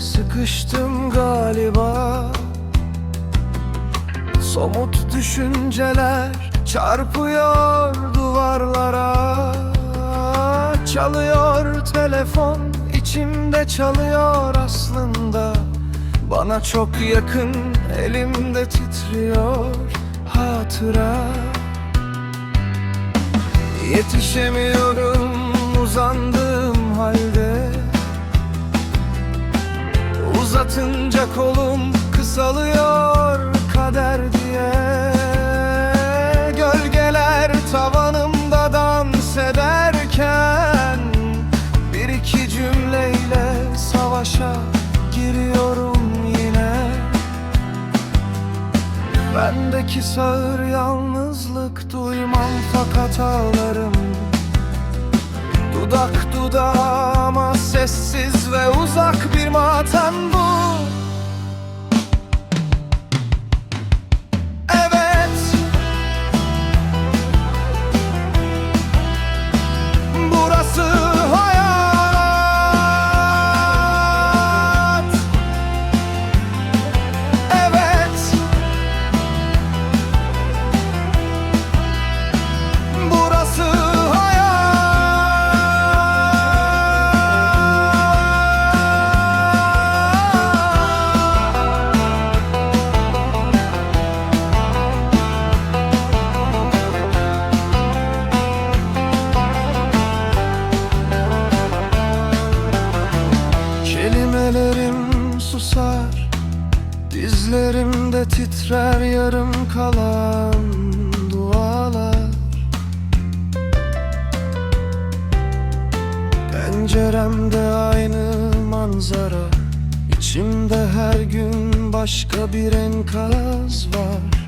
sıkıştım galiba. Somut düşünceler çarpıyor duvarlara. Çalıyor telefon içimde çalıyor aslında. Bana çok yakın elimde titriyor hatıra. Yetişemiyorum uzandığım Uzatınca kolum kısalıyor kader diye. Gölgeler tavanımda dans ederken Bir iki cümleyle savaşa giriyorum yine. Bendeki sağır yalnızlık duymam fakat ağlarım. Dudak dudağa ama sessiz Dizlerimde titrer yarım kalan dualar. Penceremde aynı manzara İçimde her gün başka bir enkaz var